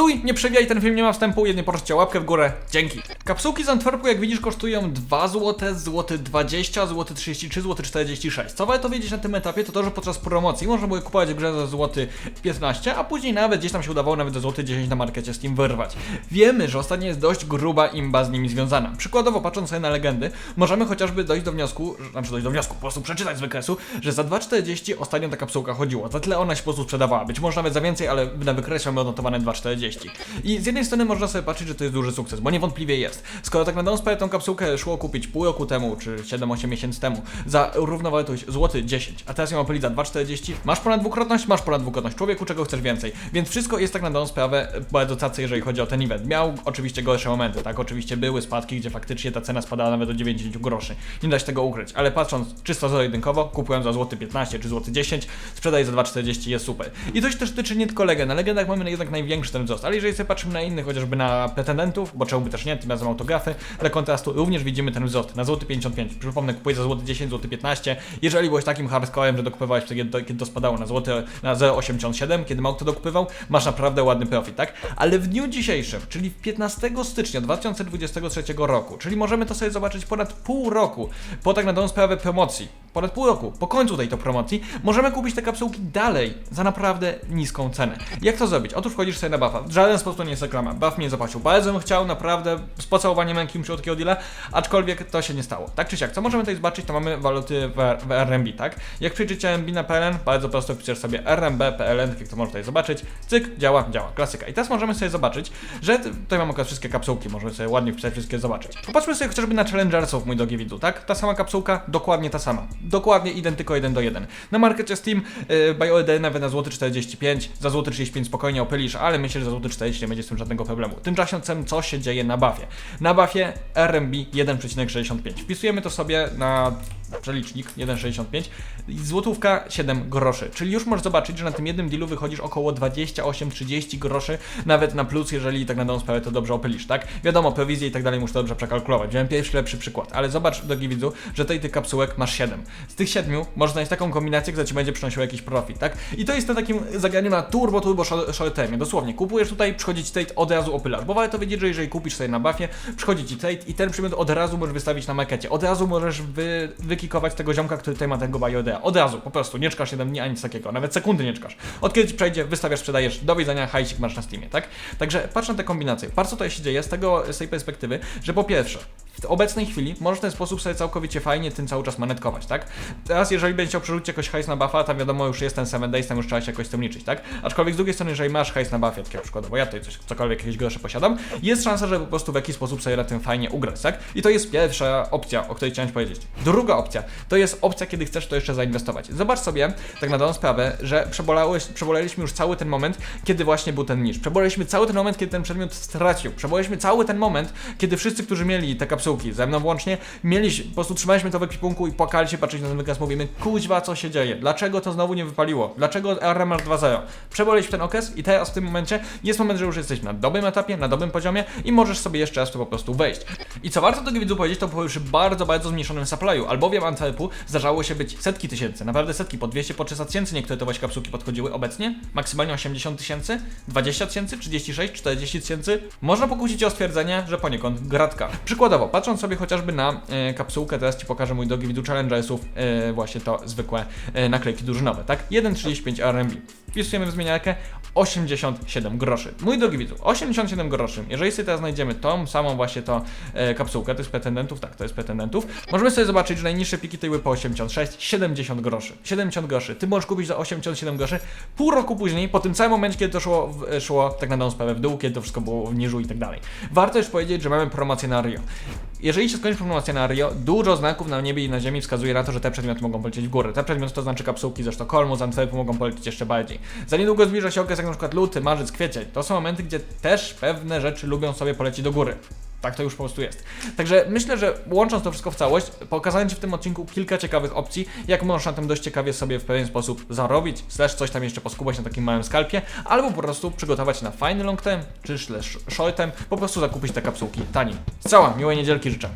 Stój, nie przewijaj, ten film nie ma wstępu, jednie proszę łapkę w górę. Dzięki. Kapsułki z Antwerpu, jak widzisz, kosztują 2 zł, złoty 20, złoty 33, złoty 46. Co warto wiedzieć na tym etapie, to to, że podczas promocji można było kupować grze za złoty 15, a później nawet gdzieś tam się udawało nawet za złoty 10 na markecie Steam wyrwać. Wiemy, że ostatnio jest dość gruba imba z nimi związana. Przykładowo, patrząc sobie na legendy, możemy chociażby dojść do wniosku, że- znaczy dojść do wniosku, po prostu przeczytać z wykresu, że za 2,40 ostatnio ta kapsułka chodziła. Za tyle ona się po prostu sprzedawała. Być może nawet za więcej, ale na wykresie mamy odnotowane 2,40. I z jednej strony można sobie patrzeć, że to jest duży sukces, bo niewątpliwie jest. Skoro tak na dobrą tą kapsułkę szło kupić pół roku temu, czy 7-8 miesięcy temu, za równowartość złoty 10, a teraz ją opylić za 2,40, masz ponad dwukrotność, masz ponad dwukrotność. Człowieku, czego chcesz więcej? Więc wszystko jest tak na dobrą sprawę bardzo tacy, jeżeli chodzi o ten event. Miał oczywiście gorsze momenty, tak? Oczywiście były spadki, gdzie faktycznie ta cena spadała nawet do 90 groszy. Nie da się tego ukryć, ale patrząc czysto zero-jedynkowo, kupując za złoty 15 czy złoty 10, sprzedaje za 2,40 jest super. I to się też tyczy nie tylko legend. Na legendach mamy jednak największy ten wzrost, ale jeżeli sobie patrzymy na innych, chociażby na pretendentów, bo czemu by też nie, tym razem autografy, dla kontrastu również widzimy ten wzrost na złoty 55. Przypomnę, kupuję za złoty 10, złoty 15. Jeżeli byłeś takim hardcorem, że dokupywałeś wtedy, kiedy kiedy to spadało na złoty na 0,87, kiedy mało kto dokupywał, masz naprawdę ładny profit, tak? Ale w dniu dzisiejszym, czyli w 15 stycznia 2023 roku, czyli możemy to sobie zobaczyć ponad pół roku po tak na dobrą sprawę promocji, ponad pół roku po końcu tej to promocji, możemy kupić te kapsułki dalej za naprawdę niską cenę. Jak to zrobić? Otóż wchodzisz sobie na buffa. W żaden sposób nie jest reklama. Buff mnie zapłacił. Bardzo bym chciał, naprawdę, z pocałowaniem ręki przyjął takiego deala, aczkolwiek to się nie stało. Tak czy siak, co możemy tutaj zobaczyć, to mamy waluty w, w RMB, tak? Jak przyjrzycie RMB na PLN, bardzo prosto wpiszesz sobie RMB, PLN, tak jak to można tutaj zobaczyć. Cyk, działa, działa, klasyka. I teraz możemy sobie zobaczyć, że tutaj mam akurat wszystkie kapsułki, możemy sobie ładnie wpisać wszystkie zobaczyć. Popatrzmy sobie chociażby na Challengersów, mój drogi widzu, tak? Ta sama kapsułka, dokładnie ta sama. Dokładnie identyko 1 do 1. Na markecie Steam yy, BioD nawet na złoty 45, za złoty 35 spokojnie opylisz, ale myślę, że za złoty 40 nie będzie z tym żadnego problemu. Tymczasem co się dzieje na buffie? Na buffie RMB 1,65. Wpisujemy to sobie na przelicznik 1,65 i złotówka 7 groszy. Czyli już możesz zobaczyć, że na tym jednym dealu wychodzisz około 28-30 groszy, nawet na plus, jeżeli tak na dobrą sprawę to dobrze opylisz, tak? Wiadomo, prowizje i tak dalej muszę dobrze przekalkulować. Wziąłem pierwszy lepszy przykład, ale zobacz, drogi widzu, że tutaj tych kapsułek masz 7. Z tych 7 można znaleźć taką kombinację, która ci będzie przynosiła jakiś profit, tak? I to jest to takim zagraniu na turbo, turbo short- termie. Dosłownie, kupujesz tutaj, przychodzi ci trade, od razu opylasz. Bo warto wiedzieć, że jeżeli kupisz sobie na buffie, przychodzi ci trade i ten przedmiot od razu możesz wystawić na markecie. Od razu możesz wy, wykikować tego ziomka, który tutaj ma tego biodea. Od razu, po prostu, nie czekasz 7 dni ani nic takiego, nawet sekundy nie czekasz. Od kiedy ci przejdzie, wystawiasz, sprzedajesz, do widzenia, hajsik masz na Steamie, tak? Także patrz na te kombinacje. Patrz co tutaj się dzieje z tego, z tej perspektywy, że po pierwsze, w obecnej chwili możesz w ten sposób sobie całkowicie fajnie tym cały czas manetkować, tak? Teraz jeżeli będziesz chciał przerzucić jakoś hajs na buffa, tam wiadomo już jest ten 7 days, tam już trzeba się jakoś z tym liczyć, tak? Aczkolwiek z drugiej strony, jeżeli masz hajs na buffie, takiego przykładowo ja tutaj coś, cokolwiek jakieś grosze posiadam, jest szansa, że po prostu w jakiś sposób sobie na tym fajnie ugrać, tak? I to jest pierwsza opcja, o której chciałem powiedzieć. Druga opcja, to jest opcja, kiedy chcesz to jeszcze zainwestować. Zobacz sobie, tak na dobrą sprawę, że przebolałeś, przeboleliśmy już cały ten moment, kiedy właśnie był ten niż. Przeboleliśmy cały ten moment, kiedy ten przedmiot stracił. Przeboleliśmy cały ten moment, kiedy wszyscy, którzy mieli te kapsułki, ze mną włącznie, mieli, po prostu trzymaliśmy to w i płakali się, patrzyli na ten wykaz, mówimy, kuźwa, co się dzieje? Dlaczego to znowu nie wypaliło? Dlaczego RMR 2.0? Przeboleliśmy ten okres i teraz w tym momencie jest moment, że już jesteśmy na dobrym etapie, na dobrym poziomie i możesz sobie jeszcze raz tu po prostu wejść. I co warto tego widzu powiedzieć, to po już bardzo, bardzo zmniejszonym supply'u, albowiem Antwerpu zdarzało się być setki tysięcy, naprawdę setki, po 200, po 300 tysięcy niektóre to właśnie kapsułki podchodziły obecnie, maksymalnie 80 tysięcy, 20 tysięcy, 36, 40 tysięcy. Można pokusić o stwierdzenie, że poniekąd gratka. Przykładowo, patrząc sobie chociażby na e, kapsułkę, teraz Ci pokażę mój drogi widzu Challengersów, e, właśnie to zwykłe e, naklejki drużynowe, tak? 1,35 RMB. Wpisujemy w zmieniarkę 87 groszy. Mój drogi widzu, 87 groszy. Jeżeli sobie teraz znajdziemy tą samą właśnie to e, kapsułkę, to jest pretendentów, tak, to jest pretendentów, możemy sobie zobaczyć, że najniższe piki to były po 86, 70 groszy. 70 groszy. Ty możesz kupić za 87 groszy pół roku później, po tym całym momencie, kiedy to szło, w, szło tak na dobrą sprawę w dół, kiedy to wszystko było w niżu i tak dalej. Warto już powiedzieć, że mamy promocję na Rio. Jeżeli się skończy promocja na Rio, dużo znaków na niebie i na ziemi wskazuje na to, że te przedmioty mogą polecieć w górę. Te przedmioty to znaczy kapsułki ze Sztokholmu, z Antwerpu mogą polecieć jeszcze bardziej. Za niedługo zbliża się okres jak na przykład luty, marzec, kwiecień. To są momenty, gdzie też pewne rzeczy lubią sobie polecieć do góry. Tak to już po prostu jest. Także myślę, że łącząc to wszystko w całość, pokazałem Ci w tym odcinku kilka ciekawych opcji, jak możesz na tym dość ciekawie sobie w pewien sposób zarobić, slash coś tam jeszcze poskubać na takim małym skalpie, albo po prostu przygotować na fajny long term, czy slash short term, po prostu zakupić te kapsułki tanim. Cała miłej niedzielki życzę.